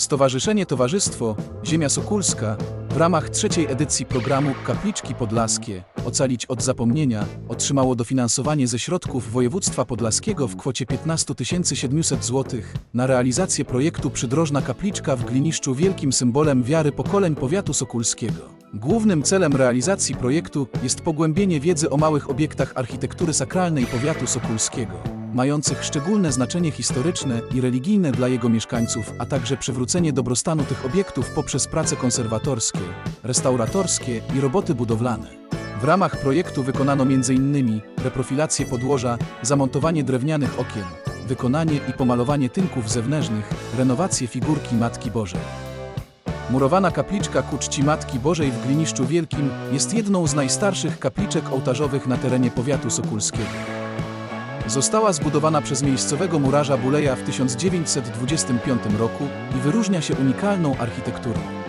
Stowarzyszenie Towarzystwo Ziemia Sokulska w ramach trzeciej edycji programu Kapliczki Podlaskie Ocalić od zapomnienia otrzymało dofinansowanie ze środków województwa podlaskiego w kwocie 15 700 zł na realizację projektu Przydrożna Kapliczka w Gliniszczu wielkim symbolem wiary pokoleń powiatu sokulskiego. Głównym celem realizacji projektu jest pogłębienie wiedzy o małych obiektach architektury sakralnej powiatu sokulskiego mających szczególne znaczenie historyczne i religijne dla jego mieszkańców, a także przywrócenie dobrostanu tych obiektów poprzez prace konserwatorskie, restauratorskie i roboty budowlane. W ramach projektu wykonano m.in. reprofilację podłoża, zamontowanie drewnianych okien, wykonanie i pomalowanie tynków zewnętrznych, renowację figurki Matki Bożej. Murowana kapliczka ku czci Matki Bożej w Gliniszczu Wielkim jest jedną z najstarszych kapliczek ołtarzowych na terenie powiatu sokulskiego. Została zbudowana przez miejscowego murarza Buleja w 1925 roku i wyróżnia się unikalną architekturą.